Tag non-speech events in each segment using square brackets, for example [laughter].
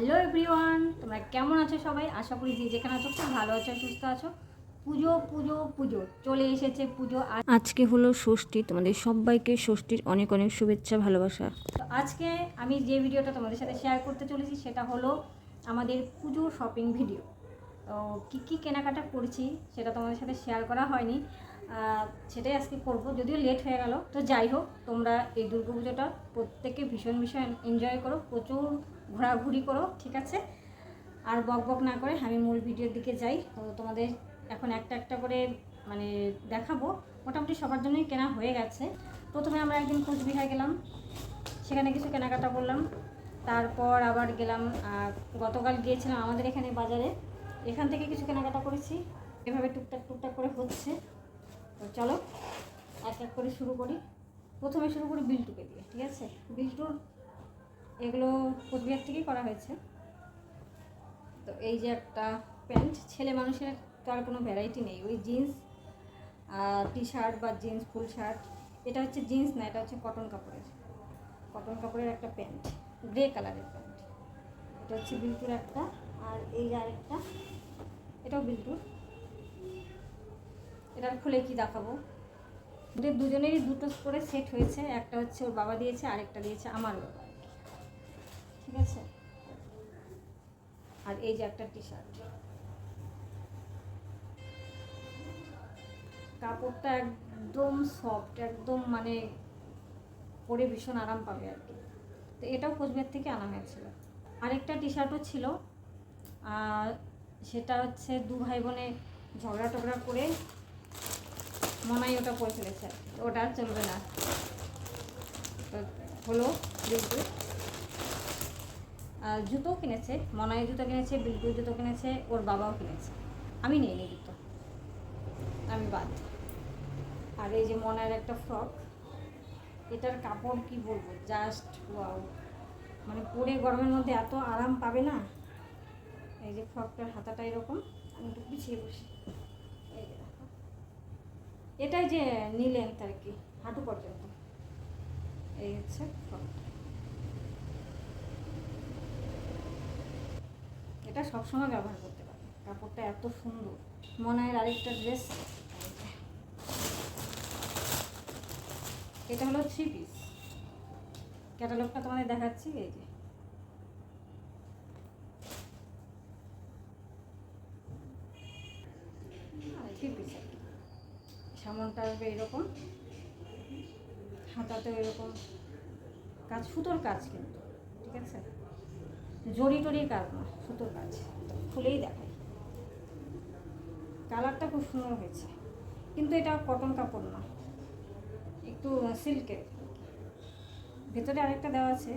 Hello everyone, তোমরা কেমন আছো সবাই? আশা করি যে যেখানে আছো খুব ভালো আছো, সুস্থ আছো। পুজো পুজো পুজো, চলে এসেছে পুজো। আজকে হলো ষষ্ঠী, তোমাদের সবাইকে ষষ্ঠীর অনেক অনেক শুভেচ্ছা, ভালোবাসা। আজকে আমি যে ভিডিওটা তোমাদের সাথে শেয়ার করতে চলেছি, সেটা হলো আমাদের পুজো শপিং ভিডিও তো কী কী কেনাকাটা করছি, সেটা তোমাদের সাথে শেয়ার করা হয়নি। সেটাই আজকে করব, যদিও লেট হয়ে গেল। তো যাই হোক, তোমরা এই দুর্গা পুজোটা প্রত্যেকে ভীষণ ভীষণ এনজয় করো। প্রচুর ঘোরাঘুরি করো, ঠিক আছে? আর বক বক না করে আমি মূল ভিডিওর দিকে যাই। তো তোমাদের এখন একটা একটা করে মানে দেখাবো। মোটামুটি সবার জন্যই কেনা হয়ে গেছে। প্রথমে আমরা একদিন কোচবিহার গেলাম। সেখানে কিছু কেনাকাটা করলাম। তারপর আবার গেলাম গতকাল গিয়েছিলাম আমাদের এখানে বাজারে। এখান থেকে কিছু কেনাকাটা করেছি। এভাবে টুকটাক টুকটাক করে হচ্ছে। তো চলো, এক এক করে শুরু করি। প্রথমে শুরু করি বিলটুকে দিয়ে, ঠিক আছে? বিলটুর এগুলো কোচবিহার থেকেই করা হয়েছে। তো এই যে একটা প্যান্ট, ছেলে মানুষের তো আর কোনো ভ্যারাইটি নেই। ওই জিন্স টি শার্ট বা জিন্স ফুল শার্ট এটা হচ্ছে জিন্স না, এটা হচ্ছে কটন কাপড়ের। কটন কাপড়ের একটা প্যান্ট গ্রে কালারের প্যান্ট। এটা হচ্ছে বিলটুর একটা, আর এই আরেকটা, এটাও বিলটুর। এটার খুলে কি দেখাবো? দুজনেরই দুটো করে সেট হয়েছে, একটা হচ্ছে ওর বাবা দিয়েছে, আরেকটা দিয়েছে আমার বাবা। ঠিক আছে? আর এই যে একটা টি শার্ট কাপড়টা একদম সফট একদম মানে পরে ভীষণ আরাম পাবে আর কি। তো এটাও কোচবিহার থেকে আনা হয়েছিল। আরেকটা টি শার্টও ছিল। সেটা হচ্ছে দু ভাই বোনে ঝগড়া টগড়া করে মনাই ওটা পরে ফেলেছে। ওটা চলবে না। তো হলো আর জুতো কিনেছে, মনাই জুতো কিনেছে, বিলকুল জুতো কিনেছে, ওর বাবাও কিনেছে। আমি নিইনি জুতো। আমি বাদ। আর এই যে মনার একটা ফ্রক, এটার কাপড় কি বলব? Just wow. মানে পরে গরমের মধ্যে এত আরাম পাবে না? এই যে ফ্রকটার হাতাটা এরকম, আমি একটু পিছিয়ে বসি। এটাই যে নিলেন আর কি, হাঁটু পর্যন্ত। এই হচ্ছে ফ্রকটা এটা সবসময় ব্যবহার করতে পারবে কাপড়টা এত সুন্দর। মনায়ের আরেকটা ড্রেস এটা হলো থ্রি পিস ক্যাটালগটা তোমাদের দেখাচ্ছি, এই যে। থ্রি পিস সামনটা আসবে এরকম। হাতাতেও এরকম। কাজ সুতোর কাজ কিন্তু, ঠিক আছে? জড়ি টড়ির কাজ না সুতোর কাজ। খুলেই দেখাই। কালারটা খুব সুন্দর হয়েছে। কিন্তু এটা কটন কাপড় না। একটু সিল্কের। ভেতরে আরেকটা দেওয়া আছে।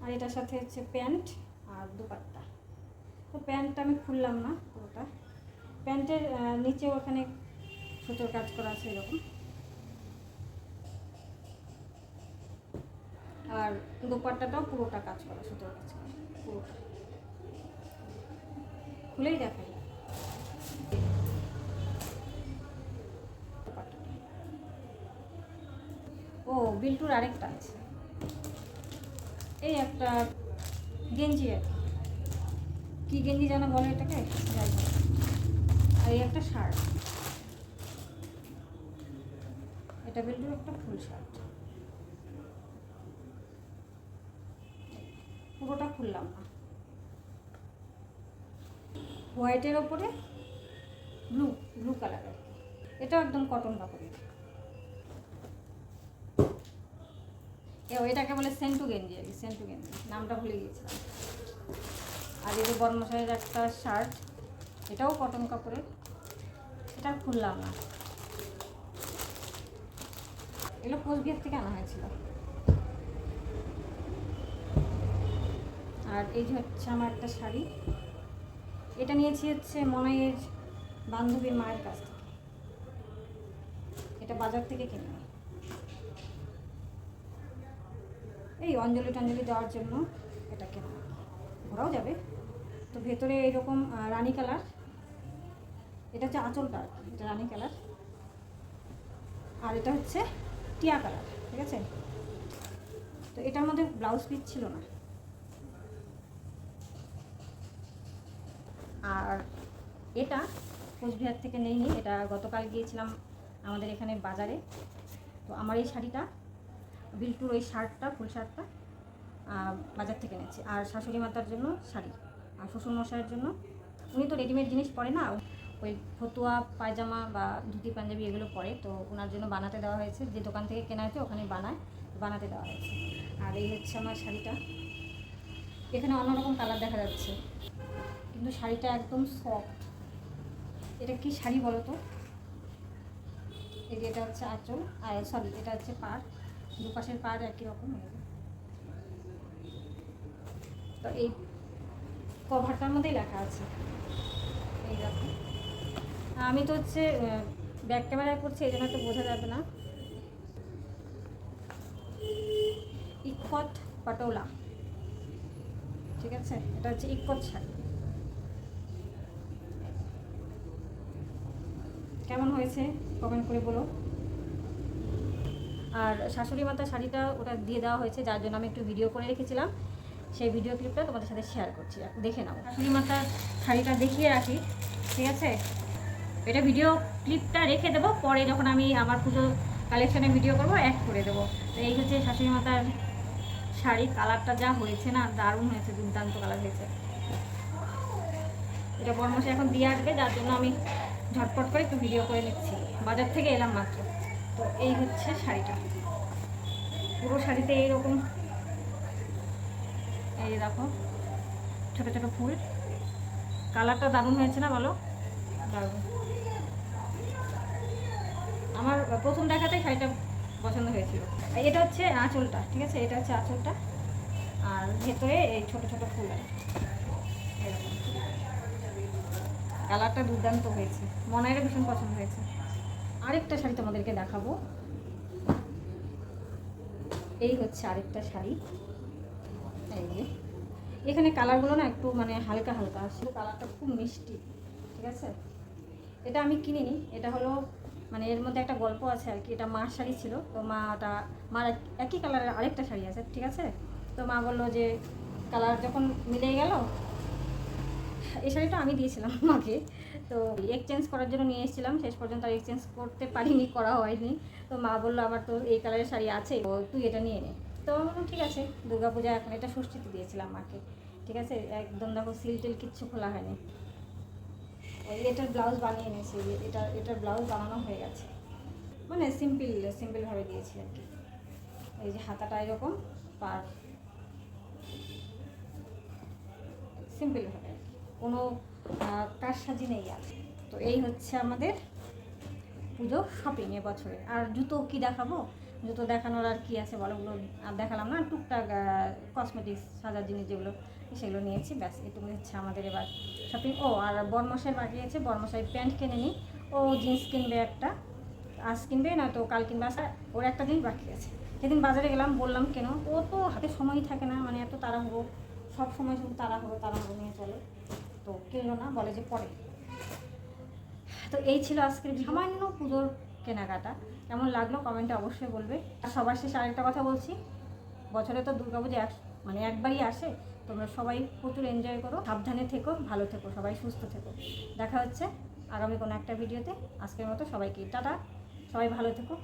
আর এটার সাথে হচ্ছে প্যান্ট আর দুপাট্টা। তো প্যান্টটা আমি খুললাম না পুরোটা। প্যান্টের নিচেও ওখানে সুতোর কাজ করা আছে এরকম। আর দোপাট্টাটাও পুরোটা কাজ করা, সুতোর কাজ করা, পুরোটা। খুলেই দেখাই। ও, বিল্টুর আরেকটা আছে। এই একটা গেঞ্জি আর কি। কি গেঞ্জি যেন বলে এটাকে? যাই আর এই একটা শার্ট। এটা বিল্টুর একটা ফুল শার্ট। পুরোটা খুললাম না। হোয়াইটের ওপরে ব্লু ব্লু কালারের এটাও একদম কটন কাপড়ের। এটাকে বলে সেন্টু গেঞ্জি আর কি, সেন্টু গেঞ্জি। নামটা ভুলে গিয়েছিলাম। আর এই যে বর্মশাইয়ের একটা শার্ট, এটাও কটন কাপড়ের। এটা খুললাম না। এগুলো কোচবিহার থেকে আনা হয়েছিল। আর এই যে হচ্ছে আমার একটা শাড়ি। এটা নিয়েছি হচ্ছে মনাইয়ের বান্ধবীর মায়ের কাছ থেকে। এটা বাজার থেকে কিনে। এই অঞ্জলি টঞ্জলি দেওয়ার জন্য এটা কেনা ঘোরাও যাবে। তো ভেতরে এইরকম রানী কালার। এটা হচ্ছে আঁচলটা আর এটা রানী কালার। আর এটা হচ্ছে টিয়া কালার, ঠিক আছে? তো এটার মধ্যে ব্লাউজ পিস ছিল না। আর এটা কোচবিহার থেকে নেইনি, এটা গতকাল গিয়েছিলাম আমাদের এখানে বাজারে। তো আমার এই শাড়িটা, বিল্টুর ওই শার্টটা, ফুল শার্টটা বাজার থেকে এনেছি। আর শাশুড়ি মাতার জন্য শাড়ি, আর শ্বশুর মশাইয়ের জন্য। উনি তো রেডিমেড জিনিস পরে না ওই ফতুয়া, পায়জামা বা ধুতি, পাঞ্জাবি এগুলো পরে। তো ওনার জন্য বানাতে দেওয়া হয়েছে। যে দোকান থেকে কেনা হয়েছে, ওখানে বানায়, বানাতে দেওয়া হয়েছে। আর এই হচ্ছে আমার শাড়িটা। এখানে অন্যরকম কালার দেখা যাচ্ছে। কিন্তু শাড়িটা একদম সফট এটা কি শাড়ি বলো তো? এই যে এটা হচ্ছে আঁচল। সরি এটা হচ্ছে পাড়। দুপাশের পাড় একই রকম তো এই কভারটার মধ্যেই লেখা আছে। এই দেখো। আমি তো হচ্ছে ব্যাক ক্যামেরায় করছি, এই জন্য তো বোঝা যাবে না। ইকত পাটোলা। ঠিক আছে? এটা হচ্ছে ইকত শাড়ি। কেমন হয়েছে? কমেন্ট করে বলো। আর শাশুড়ি মাতা শাড়িটা ওটা দিয়ে দেওয়া হয়েছে, যার জন্য আমি একটু ভিডিও করে রেখেছিলাম। সেই ভিডিও ক্লিপটা তোমাদের সাথে শেয়ার করছি। দেখে নাও। শাশুড়ি মাতার শাড়িটা দেখিয়ে রাখি। ঠিক আছে? এটা ভিডিও ক্লিপটা রেখে দেবো, পরে যখন আমি আমার পুজো কালেকশানে ভিডিও করব অ্যাড করে দেবো। তো এই হচ্ছে শাশুড়ি মাতার শাড়ি কালারটা যা হয়েছে না, দারুণ হয়েছে, দুর্দান্ত কালার হয়েছে। এটা বর্মশে এখন দিয়ে আসবে, যার জন্য আমি ঝটপট করে একটু ভিডিও করে নিচ্ছি। বাজার থেকে এলাম মাত্র। তো এই হচ্ছে শাড়িটা। পুরো শাড়িতে এইরকম এই দেখো, ছোটো ছোটো ফুল। কালারটা দারুণ হয়েছে না বলো? দারুণ। আমার প্রথম দেখাতে শাড়িটা পছন্দ হয়েছিল। এটা হচ্ছে আঁচলটা, ঠিক আছে? এটা হচ্ছে আঁচলটা। আর ভেতরে এই ছোট ছোট ফুল কালারটা দুর্দান্ত হয়েছে। মনের ভীষণ পছন্দ হয়েছে। আরেকটা শাড়ি তোমাদেরকে দেখাবো। এই হচ্ছে আরেকটা শাড়ি। এখানে কালারগুলো না একটু মানে হালকা হালকা আসছে কালারটা খুব মিষ্টি, ঠিক আছে? এটা আমি কিনিনি। এটা হলো মানে এর মধ্যে একটা গল্প আছে আর কি, এটা মার শাড়ি ছিল। তো মা ওটা, মার এক- একই কালারের আরেকটা শাড়ি আছে, ঠিক আছে? তো মা বলল যে কালার যখন মিলে গেল, এই শাড়িটা আমি দিয়েছিলাম [laughs] মাকে। তো এক্সচেঞ্জ করার জন্য নিয়ে এসেছিলাম, শেষ পর্যন্ত আর এক্সচেঞ্জ করতে পারিনি, করা হয়নি। তো মা বলল আমার তো এই কালারের শাড়ি আছে, তো তুই এটা নিয়ে নে। তো বললাম ঠিক আছে, দুর্গাপূজা এখন এটা ষষ্ঠীতে দিয়েছিলাম মাকে, ঠিক আছে? একদম দেখো, সিল টিল কিচ্ছু খোলা হয়নি। এটার ব্লাউজ বানিয়ে এনেছি এটা, এটার ব্লাউজ বানানো হয়ে গেছে। মানে সিম্পল সিম্পলভাবে দিয়েছি আর কি। এই যে হাতাটা এরকম, পার। সিম্পলভাবে আর কি। কোনো কারসাজি নেই আর। তো এই হচ্ছে আমাদের পুজো শপিং এবছরে আর জুতো কি দেখাবো? জুতো দেখানোর আর কি আছে বলো? ওগুলো আর দেখালাম না, টুকটাক কসমেটিক্স সাজার জিনিস যেগুলো, সেগুলো নিয়েছি, ব্যাস এটুকু হচ্ছে আমাদের এবার শপিং ও, আর বর্মশাই বাকি আছে বর্মশাই প্যান্ট কিনে নিই ও জিন্স কিনবে একটা, আজ কিনবে না তো কাল কিনবে। আসা ওর একটা জিনিস বাকি আছে। সেদিন বাজারে গেলাম, বললাম, কেন? ও তো হাতে সময়ই থাকে না মানে এত তাড়াহুড়ো। সব সময় শুধু তাড়াহুড়ো তাড়াহুড়ো নিয়ে চলে। তো কিনলো না, বলে যে পরে। তো এই ছিল আজকের সামান্য পুজোর কেনাকাটা। কেমন লাগল কমেন্টে অবশ্যই বলবে। আর সবার শেষে আরেকটা কথা বলছি। বছরে তো দুর্গাপুজো এক মানে একবারই আসে। তোমরা সবাই প্রচুর এনজয় করো, সাবধানে থেকো, ভালো থেকো, সবাই সুস্থ থেকো। দেখা হচ্ছে আগামী কোনো একটা ভিডিওতে আজকের মতো সবাইকে, টাটা। সবাই ভালো থেকো।